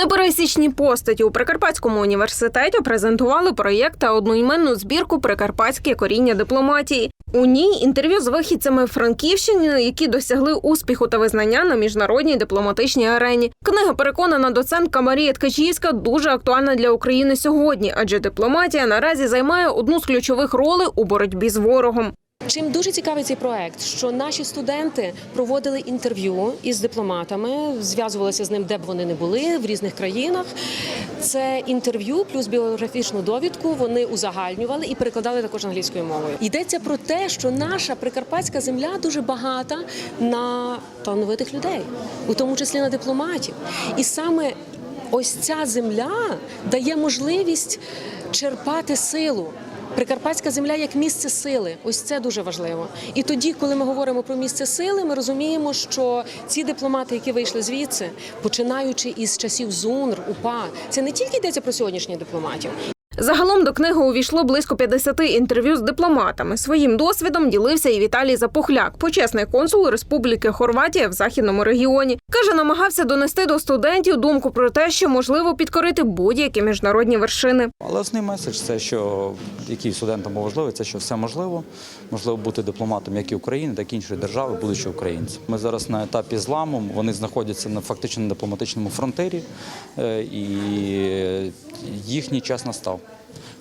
Непересічні постаті у Прикарпатському університеті презентували проєкт та одноіменну збірку Прикарпатське коріння дипломатії. У ній інтерв'ю з вихідцями Франківщини, які досягли успіху та визнання на міжнародній дипломатичній арені. Книга переконана доцентка Марія Ткачівська дуже актуальна для України сьогодні, адже дипломатія наразі займає одну з ключових ролей у боротьбі з ворогом. Чим дуже цікавий цей проект, що наші студенти проводили інтерв'ю із дипломатами, зв'язувалися з ним, де б вони не були в різних країнах. Це інтерв'ю плюс біографічну довідку вони узагальнювали і перекладали також англійською мовою. Йдеться про те, що наша прикарпатська земля дуже багата на талановитих людей, у тому числі на дипломатів. І саме ось ця земля дає можливість черпати силу. Прикарпатська земля як місце сили, ось це дуже важливо. І тоді, коли ми говоримо про місце сили, ми розуміємо, що ці дипломати, які вийшли звідси, починаючи із часів ЗУНР, УПА, це не тільки йдеться про сьогоднішніх дипломатів. Загалом до книги увійшло близько 50 інтерв'ю з дипломатами. Своїм досвідом ділився і Віталій Запухляк, почесний консул Республіки Хорватія в західному регіоні. Каже, намагався донести до студентів думку про те, що можливо підкорити будь-які міжнародні вершини. Але основний меседж це, що який студентам важливий, це що все можливо. Можливо бути дипломатом як і України, так і іншої держави, будучи українцем. Ми зараз на етапі зламу. Вони знаходяться на фактично дипломатичному фронтирі, е, і їхній час настав.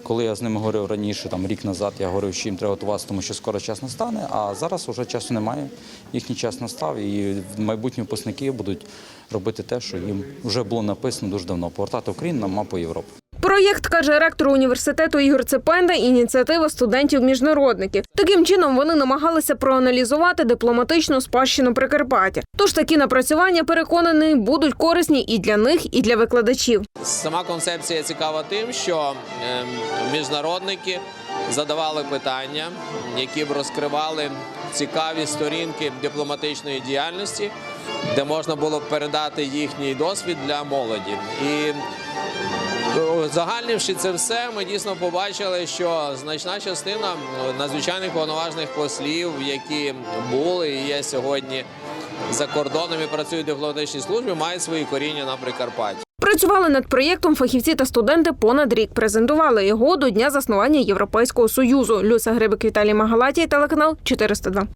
Коли я з ними говорив раніше, там рік назад, я говорив, що їм треба готуватися, тому що скоро час настане. А зараз вже часу немає. Їхній час настав, і майбутні випускники будуть робити те, що їм вже було написано дуже давно повертати Україну на мапу Європи. Проєкт каже ректор університету Ігор Цепенда. Ініціатива студентів-міжнародників. Таким чином вони намагалися проаналізувати дипломатичну спадщину Прикарпаття. Тож такі напрацювання переконаний будуть корисні і для них, і для викладачів. Сама концепція цікава тим, що ем, міжнародники задавали питання, які б розкривали цікаві сторінки дипломатичної діяльності, де можна було передати їхній досвід для молоді. І е, Загальнивши це все, ми дійсно побачили, що значна частина надзвичайних повноважних послів, які були і є сьогодні за кордоном і працюють в дипломатичній службі, мають свої коріння на Прикарпатті. Працювали над проєктом фахівці та студенти понад рік. Презентували його до дня заснування Європейського союзу. Люся Грибик, Віталій Магалатій, телеканал 402.